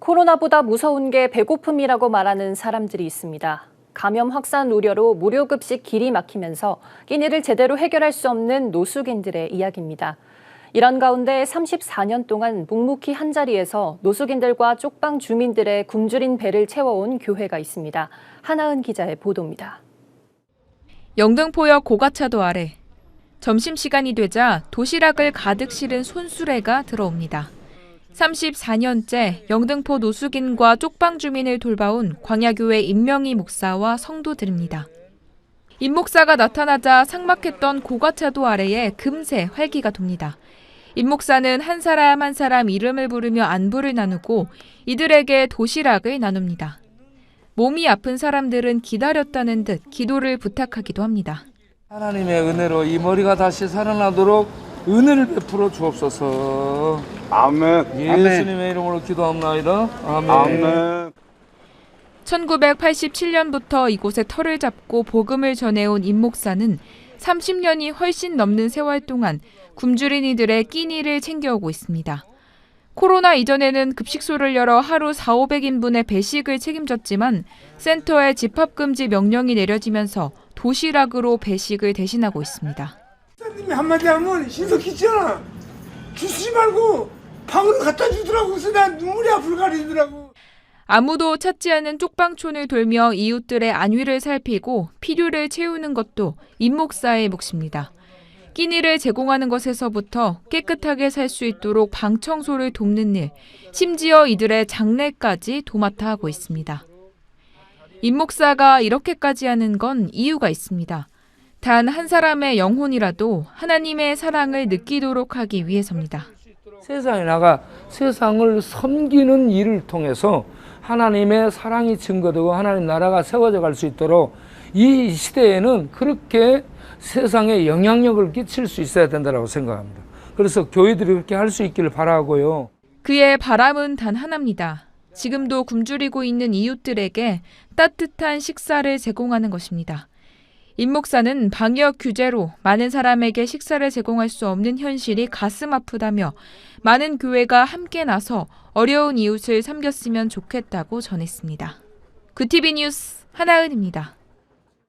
코로나보다 무서운 게 배고픔이라고 말하는 사람들이 있습니다. 감염 확산 우려로 무료급식 길이 막히면서 끼니를 제대로 해결할 수 없는 노숙인들의 이야기입니다. 이런 가운데 34년 동안 묵묵히 한자리에서 노숙인들과 쪽방 주민들의 굶주린 배를 채워온 교회가 있습니다. 하나은 기자의 보도입니다. 영등포역 고가차도 아래 점심시간이 되자 도시락을 가득 실은 손수레가 들어옵니다. 34년째 영등포 노숙인과 쪽방 주민을 돌봐온 광야교회 임명희 목사와 성도들입니다. 임 목사가 나타나자 삭막했던 고가차도 아래에 금세 활기가 돕니다. 임 목사는 한 사람 한 사람 이름을 부르며 안부를 나누고 이들에게 도시락을 나눕니다. 몸이 아픈 사람들은 기다렸다는 듯 기도를 부탁하기도 합니다. 하나님의 은혜로 이 머리가 다시 살아나도록 은혜를 베풀어 주옵소서. 아멘. 예수님의 이름으로 기도합나이다. 아멘. 아멘. 1987년부터 이곳에 터를 잡고 복음을 전해온 임 목사는 30년이 훨씬 넘는 세월 동안 굶주린 이들의 끼니를 챙겨오고 있습니다. 코로나 이전에는 급식소를 열어 하루 4, 500인분의 배식을 책임졌지만 센터에 집합금지 명령이 내려지면서 도시락으로 배식을 대신하고 있습니다. 사장님이 한마디 하면 신속히잖아 주시지 말고 방으로 갖다 주더라고 그래서 난 눈물이 앞을 가리더라고 아무도 찾지 않은 쪽방촌을 돌며 이웃들의 안위를 살피고 필요를 채우는 것도 임 목사의 몫입니다. 끼니를 제공하는 것에서부터 깨끗하게 살 수 있도록 방 청소를 돕는 일, 심지어 이들의 장례까지 도맡아 하고 있습니다. 임 목사가 이렇게까지 하는 건 이유가 있습니다. 단 한 사람의 영혼이라도 하나님의 사랑을 느끼도록 하기 위해서입니다. 세상에 나가 세상을 섬기는 일을 통해서 하나님의 사랑이 증거되고 하나님 나라가 세워져 갈 수 있도록 이 시대에는 그렇게 세상에 영향력을 끼칠 수 있어야 된다고 생각합니다. 그래서 교회들이 그렇게 할 수 있기를 바라고요. 그의 바람은 단 하나입니다. 지금도 굶주리고 있는 이웃들에게 따뜻한 식사를 제공하는 것입니다. 임 목사는 방역 규제로 많은 사람에게 식사를 제공할 수 없는 현실이 가슴 아프다며 많은 교회가 함께 나서 어려운 이웃을 섬겼으면 좋겠다고 전했습니다. 구티비 뉴스 하나은입니다.